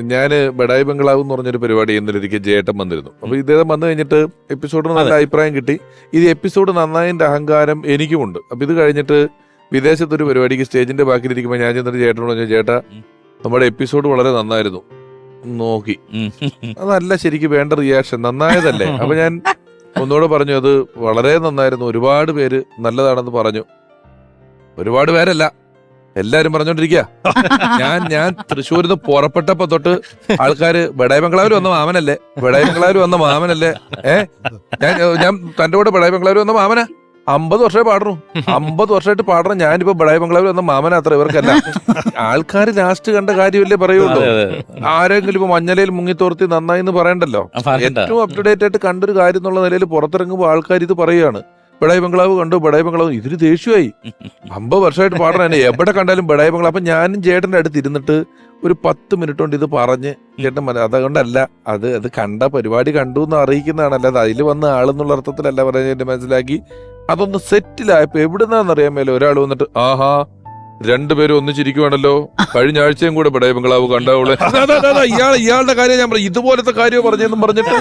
ഞാൻ ബഡായി ബംഗ്ലാവ് എന്ന് പറഞ്ഞൊരു പരിപാടി ചെയ്യുന്നതിലേക്ക് ജേട്ടൻ വന്നിരുന്നു. അപ്പൊ ഇദ്ദേഹം വന്നു കഴിഞ്ഞിട്ട് എപ്പിസോഡിന് നല്ല അഭിപ്രായം കിട്ടി. ഇത് എപ്പിസോഡ് നന്നായതിന്റെ അഹങ്കാരം എനിക്കുമുണ്ട്. അപ്പൊ ഇത് കഴിഞ്ഞിട്ട് വിദേശത്തൊരു പരിപാടിക്ക് സ്റ്റേജിന്റെ ബാക്കിലിരിക്കുമ്പോൾ ഞാൻ ചെന്നിട്ട് ചേട്ടനോട് പറഞ്ഞു ചേട്ടാ നമ്മുടെ എപ്പിസോഡ് വളരെ നന്നായിരുന്നു. നോക്കി. അതല്ല ശരിക്കും വേണ്ട റിയാക്ഷൻ നന്നായതല്ലേ? അപ്പൊ ഞാൻ ഒന്നുകൂടെ പറഞ്ഞു അത് വളരെ നന്നായിരുന്നു. ഒരുപാട് പേര് നല്ലതാണെന്ന് പറഞ്ഞു. ഒരുപാട് പേരല്ല എല്ലാരും പറഞ്ഞോണ്ടിരിക്കുക ഞാൻ ഞാൻ തൃശ്ശൂരിൽ നിന്ന് പുറപ്പെട്ടപ്പോ തൊട്ട് ആൾക്കാര് ബഡായി ബംഗ്ലാവിൽ വന്ന മാമനല്ലേ? ബഡായി ബംഗ്ലാവിൽ വന്ന മാമനല്ലേ? ഏ? ഞാൻ ഞാൻ തന്റെ കൂടെ ബഡായി ബംഗ്ലാവിൽ വന്ന മാമന? അമ്പത് വർഷമായി പാടുന്നു അമ്പത് വർഷമായിട്ട് പാടണം. ഞാനിപ്പോ ബഡായി ബംഗ്ലാവിൽ വന്ന മാമന അത്ര ഇവർക്കല്ല. ആൾക്കാർ ലാസ്റ്റ് കണ്ട കാര്യമല്ലേ പറയുള്ളൂ. ആരെങ്കിലും ഇപ്പൊ മഞ്ഞലയിൽ മുങ്ങിത്തോർത്തി നന്നായി എന്ന് പറയണ്ടല്ലോ? ഏറ്റവും അപ്ഡേറ്റ് ടു ഡേറ്റ് ആയിട്ട് കണ്ടൊരു കാര്യം എന്നുള്ള നിലയിൽ പുറത്തിറങ്ങുമ്പോൾ ആൾക്കാർ ഇത് പറയുകയാണ് ബഡായി ബംഗ്ലാവ് കണ്ടു ബഡായി ബംഗ്ലാവ്. ഇതിന് ദേഷ്യമായി. അമ്പത് വർഷമായിട്ട് പാടണേ എവിടെ കണ്ടാലും ബഡായി ബംഗ്ലാവ്. അപ്പൊ ഞാനും ചേട്ടന്റെ അടുത്ത് ഇരുന്നിട്ട് ഒരു പത്ത് മിനിറ്റ് കൊണ്ട് ഇത് പറഞ്ഞ് ചേട്ടൻ മന അതുകൊണ്ടല്ല അത് അത് കണ്ട പരിപാടി കണ്ടു എന്ന് അറിയിക്കുന്നതാണ് അല്ലാതെ അതിൽ വന്ന ആളെന്നുള്ള അർത്ഥത്തിലല്ല പറഞ്ഞതിന്റെ മനസ്സിലാക്കി. അതൊന്ന് സെറ്റിലായപ്പോ എവിടുന്നാന്നറിയാൻ മേലെ ഒരാൾ വന്നിട്ട് ആഹാ രണ്ടുപേരും ഒന്നിച്ചിരിക്കുവാണല്ലോ. കഴിഞ്ഞ ആഴ്ചയും കൂടെ ബഡായി ബംഗ്ലാവ് കണ്ടാവുള്ളൂ ഇയാൾ ഇയാളുടെ കാര്യം ഞാൻ പറഞ്ഞു ഇതുപോലത്തെ കാര്യം പറഞ്ഞെന്നും പറഞ്ഞിട്ട്.